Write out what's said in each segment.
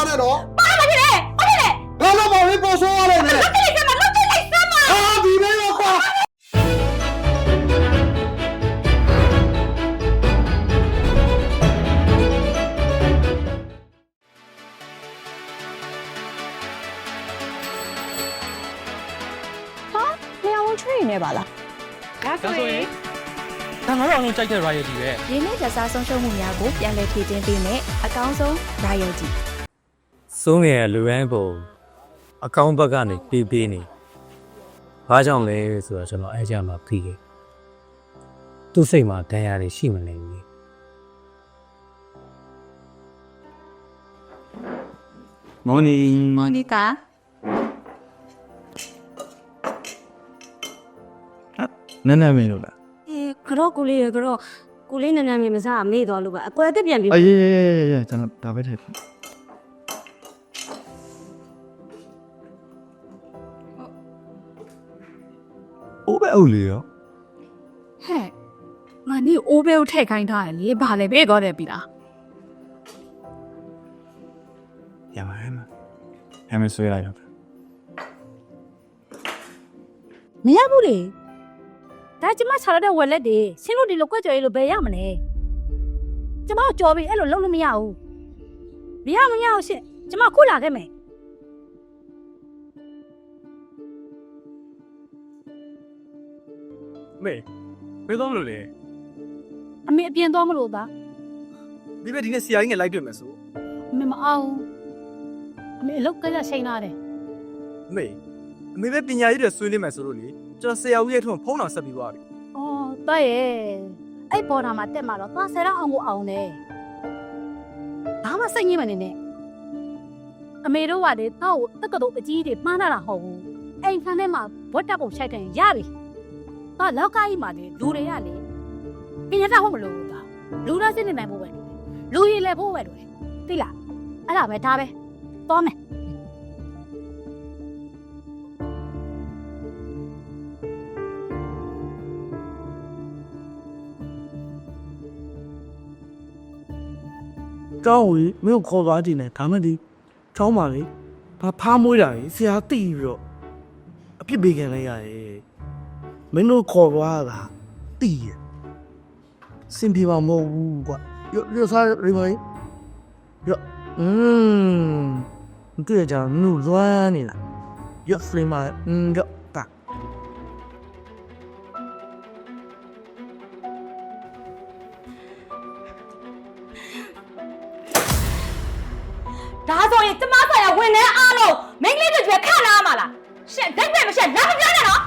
ပါနဲ့တော့ပါမဖြစ်လေဟုတ်တယ်ဘာလို့ပါလဲပေါ်ဆိုးရလဲနဲ့လက်တိတ်စမ်းမလက်တိတ်စမ်းမအာဒီလေးတော့ကွာလျှောင်းချွေနေပါလားဒါဒါဆိုဆိုရရင်င်ဒါငါတို့အောင်လုံးကြိုက်တဲ့ royalty ပဲရင်းနှီးကြစားဆုံးရှုံးမှုများကိုပြန်လည်ဖြည့်တင်းပေးမယ်အကောင်းဆုံး royalty စိုးငယ်ရဲ့လူရန်ပုံအကောင့်ဘက်ကနေပေးပေးနေဘာကြောင့်လဲဆိုတော့ကျွန်တော်အဲကြမှာသိခဲ့သူ့စိတ်မှာဒဏ်ရာတွေရှိမနေဘူးမော်နီမော်နီကာနည်းနည်းမင်းလို့လားအေးကတော့ကိုလေးရကတော့ကိုလေးနည်းနည်းမြင်မစားမေ့သွားလို့ပါအကွယ်အသက်ပြန်ပြီးအေးရေးရေးရေးရေးကျွန်တော်ဒါပဲထည့် အိုးပဲအုပ်လေရောဟဲ့ငါနေအိုးဘဲကိုထည့်ခိုင်းထားတယ်လေဘာလဲဘေးသွားတယ်ပြီလားရပါတယ်မဟမ်းမဆွေးလိုက်တော့မရဘူးလေဒါကျမခြာရတဲ့ဝက်လက်တွေရှင်းလို့ဒီလိုကွက်ကြော်ရေးလို့ဘယ်ရမလဲကျမကြော်ပြီးအဲ့လိုလုံးလို့မရဘူးမရမရအောင်ရှင့်ကျမခုလာခဲ့မယ် မေဘယ်တော့မလို့လဲအမေအပြင်သွားမလို့သားဒီဘက်ဒီနေ့ဆရာကြီးငယ်လိုက်တွေ့မယ်ဆိုအမေမအောင်အမေအလုတ်ကကြချိန်လာတယ်မေအမေပဲပညာရေးတွေဆွေးနွေးမယ်ဆိုလို့လေကျွန်တော်ဆရာဦးရဲ့ထုံဖုန်းတော်ဆက်ပြီးသွားပြီအော်တိုက်ရဲ့အဲ့ပေါ်တာမှာတက်မှာတော့သွားဆယ်တော့အောင်ကိုအောင်တယ်ဘာမှစိတ်ညစ်မနေနဲ့အမေတို့ကလေတော့တက္ကသိုလ်အကြီးတွေမှားလာတာဟုတ်ဘူးအိမ်ခန်းထဲမှာဘွက်တက်ပုံခြိုက်တယ်ရပြီ တော့လောက်ကကြီးမှာလေလူတွေကလေပညာတတ်ဟုတ်မလို့သားလူသားစစ်နေနိုင်ဖို့ပဲလူရည်လည်းဖို့ပဲတွေ့သိလားအဲ့ဒါပဲဒါပဲသွားမယ်ကျောင်းကိုမင်းကိုခေါ်သွားကြည့်နေဒါမှဒီကျောင်းပါလေဘာဖားမွေးတာလေဆရာတိပြီးတော့အပြစ်ပေးခံလိုက်ရတယ် မင်းတို့ခေါ်သွားတာတိရစင်ပြေပါမဟုတ်ဘူးကွာရောရောစားရီမိုင်းရောอืมတွေ့ကြတယ်နုလွမ်းနေလားရောဖရီမိုင်းอืมရောတာ ဒါဆိုရင်ကျမဆိုင်ရာဝန်ထမ်းအားလုံးမိန်းကလေးတွေကျွဲခန့်နာမှာလားရှင့်ဒိတ်ပဲမရှက်လာမပြောနဲ့နော်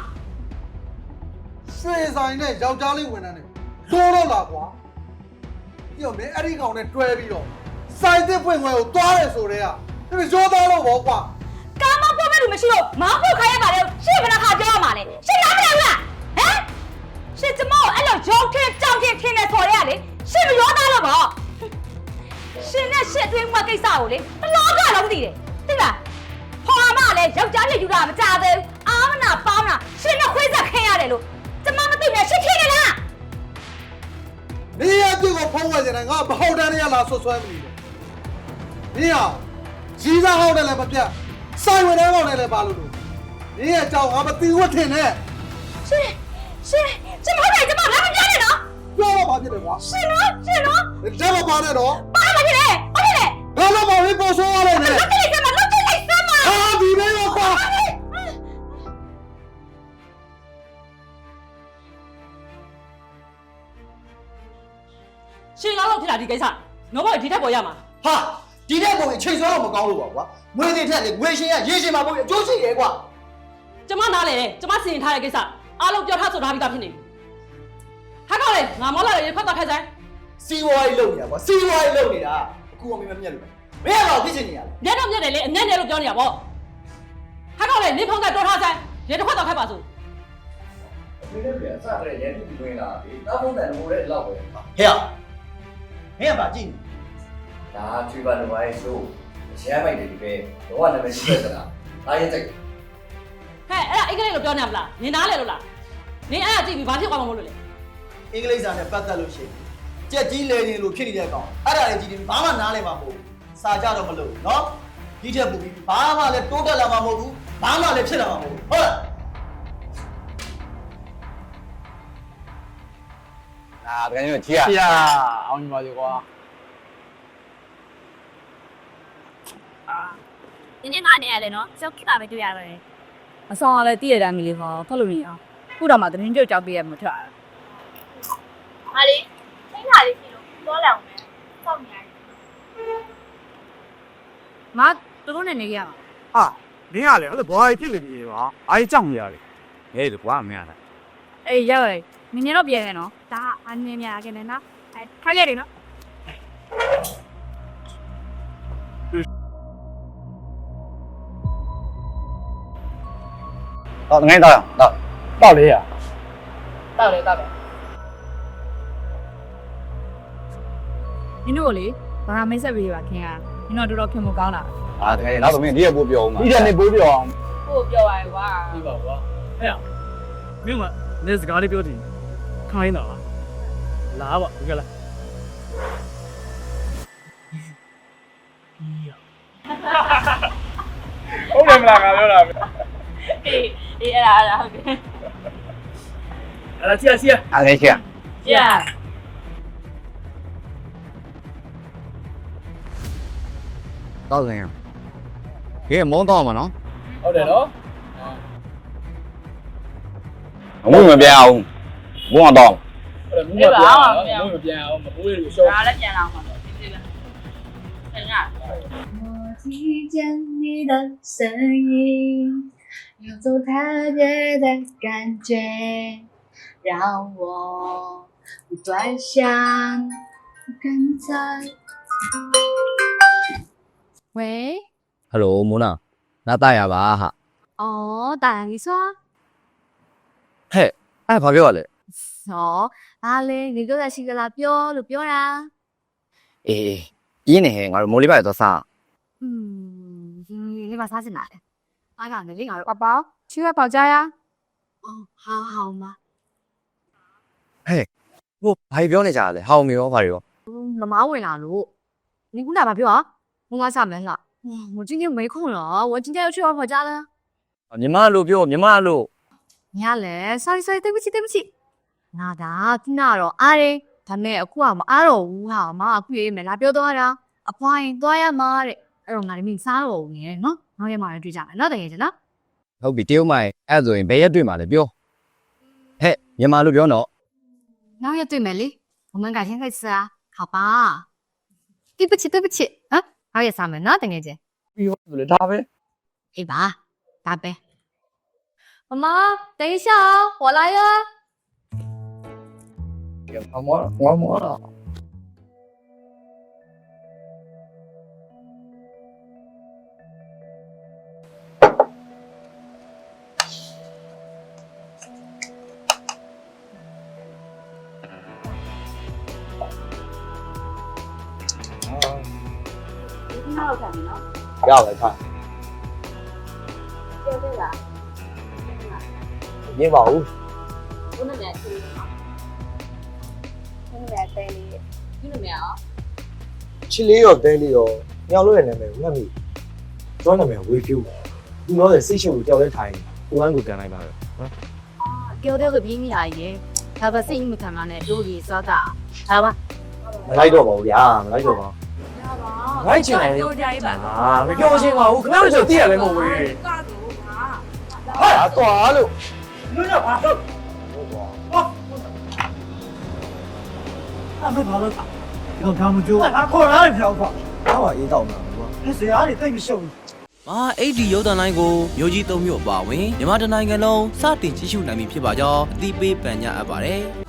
ရွှေဆိုင်နဲ့ယောက်ျားလေးဝင်တန်းတယ်လိုးတော့လာကွာပြီးတော့မင်းအဲ့ဒီကောင်နဲ့တွဲပြီးတော့စိုင်းတစ်ဖွင့်ခွဲကိုသွားတယ်ဆိုတော့ကဒီရောသားလို့ပေါ့ကွာကာမပွက်မဲ့လူမရှိတော့မောင်းဖို့ခိုင်းရပါလေရှင့်ဘယ်နှခါပြောရမှာလဲရှင့်နားမလဲဘူးလားဟမ်ရှင့်ကျမကိုအဲ့လိုရုံထင်းကြောင်ထင်းထင်းနေဆိုရရလေရှင့်မရောသားလို့ပေါ့ရှင်နဲ့ရှင့်အတွင်းမှာကိစ္စကိုလေတလောကလုံးသိတယ်သိလားဟောမလည်းယောက်ျားလေးယူတာမကြသေးဘူး ကိုဖုံးဝဲနေတယ်ငါမဟုတ်တယ်နေရလာဆွဆွဲမနေဘူးနေရကြီးစားဟောင်းတယ်လည်းမပြတ်စိုင်းဝင်တဲ့ကောင်နဲ့လည်းပါလို့လို့နေရကြောင်ငါမသိဝတ်ထင်နဲ့ရှင်ရှင်ရှင်မဟုတ်တယ်ကျမလာမပြောနဲ့နော်ပြောတော့ပါဖြစ်တယ်ကွာရှင်နော်ရှင်နော်လက်မပါနဲ့တော့ ရှင်လာတော့ဖြစ်လာဒီကိစ္စငါဘောဒီထက်ပေါ်ရမှာဟာဒီတဲ့ပုံချိန်ဆွဲတော့မကောင်းလို့ပါကွာငွေတင်ထက်လေငွေရှင်ကရေရှင်မှာပုံအကျိုးရှိတယ်ကွာကျမနားလေတယ်ကျမစီရင်ထားတဲ့ကိစ္စအားလုံးပြောထားဆိုထားပြီးသားဖြစ်နေပြီဟာကောက်လေငါမောလာရေဖတ်တော့ထိုက်ဆိုင်စီးပွားရေးလုပ်နေတာကွာစီးပွားရေးလုပ်နေတာအခုကမင်းမမြက်လို့မင်းကတော့ဖြစ်ချင်နေရလဲမျက်တော့မျက်တယ်လေအနဲ့နဲ့လို့ပြောနေတာပေါ့ဟာကောက်လေနေဖုန်းဆိုင်တော်ထားဆိုင်ရေတစ်ခွက်တော့ခိုက်ပါစို့မင်းလည်းပြန်စတဲ့ရဲတူဝင်လာပြီတောက်ဖုန်းတယ်မိုးတဲ့လောက်ပဲဟဲ့ မင်းကပါကြည့်ဒါချွေပါတော့ရဲဆိုရမ်းမိုက်တယ်ဒီပဲတော့နာမည်ရှိတဲ့လားအားရတဲ့ဟဲ့အဲ့ဒါအိတ်ကလေးလို့ပြောနေမလားနင်နားလေလို့လားနင်အဲ့ဒါကြည့်ပြီးဘာဖြစ်သွားမှာမလို့လဲအင်္ဂလိပ်စာနဲ့ပတ်သက်လို့ရှိရင်ကြက်ကြီးလေနေလို့ဖြစ်နေတဲ့ကောင်အဲ့ဒါလည်းကြည့်တယ်ဘာမှနားလည်မှာမဟုတ်စာကြတော့မလို့နော်ဒီထက်ပိုပြီးဘာမှလည်းတိုးတက်လာမှာမဟုတ်ဘူးဘာမှလည်းဖြစ်လာမှာမဟုတ်ဘူးဟုတ်လား ဒါတကယ်ကြီးတော့ကြီးရရှာအောင်ညီပါစေကွာဒီနေ့ငါနေရလေနော်ကျောက်ခက်တာပဲတွေ့ရပါတယ်အဆောင်ကလည်းတည့်ရတဲ့အမီလေးပေါ့ဖတ်လို့မရအောင်ခုတော့မှသတင်းပြုတ်ကြောက်ပြရမထွက်ဘူး။ဟာလေထိန်းတာလေးရှိလို့တော့လောင်မယ်။ပေါက်နေရတယ်မသူတို့နဲ့နေကြရမှာဟာမင်းကလည်းအဲ့လိုဘောကြီးဖြစ်နေပြီကွာအားကြီးကြောက်နေရတယ်ဟဲ့လေကွာမင်းကလည်းအေးရောက်ရ တယ်နင်းနေတော့ပြန်ရနော်ဒါအနည်းများကနေနော်အဲခိုင်းရတယ်နော်တော့ငိုင်းတော့တော့တော့လေးရတောက်လေတောက်လေနင်တို့လေဘာမိတ်ဆက်ပေးပါခင်ဗျာနင်တို့တော်တော်ခင်မကောင်းတာအာတကယ်နောက်ဆိုမင်းဒီရပို့ပြောအောင်ပါဒီတက်နေပို့ပြောအောင်ကိုပြောပါကွာ ပြီပါကွာဟဲ့မင်းကနေစကားလေးပြောတည် ခိုင်းတာလာပါဒီကလာဟုတ်တယ်မလားငါပြောတာအေးအေးအဲ့ဒါအဲ့ဒါဟုတ်ကဲ့အဲ့ဒါစီရစီရအဲ့ဒါရှိရကြာတော့စင်ကဲမုန်းတော့မှာနော်ဟုတ်တယ်နော်အမှုမပြောင်းအောင် 我讲到。哎，不要，不要，不要，不要，不要，不要，不我听见你的声音，有种特别的感觉，让我不断想跟在。喂木娜，那大爷吧哈。哦，大爷你说。嘿，哎，跑我了。 哦，哪里？你都在新格拉表路表啦？ အေးရင်းနေဟဲ့ငါတို့မိုးလေးပါတော့စား 嗯，你你把啥子拿来？阿刚的另外宝宝，去外保家呀？哦，好好嘛。 ဟိုဘာပြောနေကြလဲဟောင်းမျိုးဘာတွေရော 妈妈为哪路？你姑奶爸表啊？我妈下门了。哇，我今天没空了，我今天要去外婆家了。 မြမလို့ပြောမြမလို့ 你呀嘞，sorry sorry，对不起对不起。 那哒，听到了，阿嘞，他们အခုကမအားတော့ဘူးဟာမအခုရေးမယ်လာပြောတော့တာအဖွားရင်သွားရမှာတဲ့အဲ့တော့ငါလည်းမင်းစားတော့ဘူးငယ်နော်နောက်ရက်မှလည်းတွေ့ကြမယ်နော်တကယ်ချင်းနော် ဟုတ်ပြီတရုတ်မိုင်အဲ့ဆိုရင်ဘယ်ရက်တွေ့မှာလဲပြောဟဲ့မြမလို့ပြောတော့ နောက်ရက်တွေ့မယ်လေ我们改天再吃啊好吧对不起对不起啊နောက်ရက်စားမယ်နော်တကယ်ချင်း ပြီးတော့ဆိုလေဒါပဲ အေးပါဒါပဲ妈妈等一下哦我来了 ဘာ မောဘာမောတော့နောက်ခံနော်ရပါခါပြောသေးလားညင်ပါဦး ဘုန်းနဲ့မြန်ချီမှာဘုန်းနဲ့တဲလေးဒီလိုမျိုးချစ်လေးရောတဲလေးရောညောင်လို့ရနာမည်မှတ်မိကျွန်တော်နာမည်ဝေဖြူသူတော့စိတ်ရှိကိုကြောက်လဲထိုင်ကိုဟန်ကိုကန်လိုက်ပါတော့ပြောတဲ့ကပြင်းမိလာရေဒါပဲစိတ်မခံမနဲ့တို့ကြီးစောတာဒါပါမလိုက်တော့ပါဘူးဗျာမလိုက်တော့ပါလိုက်ချင်တယ်ပြောကြရပါအာမပြောချင်ပါဘူးခင်ဗျားတို့ဆိုသိရတယ်မဟုတ်ဘူးကားတော့ဟာဟာသွားလို့ညညဘာလို့အ မေဘာလို့တော့ထားမကြိုးငါခေါ်လာတယ်ဖြောင်းခေါ်ဟောပါအေးတော့မှာကွာအဲဆရာကြီးတိတ်မရှုပ်ဘူးမာအိတ်ဒီရုပ်သံလိုင်းကိုမျိုးကြီးသုံးမျိုးအပါအဝင်မြန်မာတိုင်းနိုင်ငံလုံးစတင်ကြည့်ရှုနိုင်ပြီဖြစ်ပါကြောင်းအသိပေးပန်ကြားအပ်ပါတယ်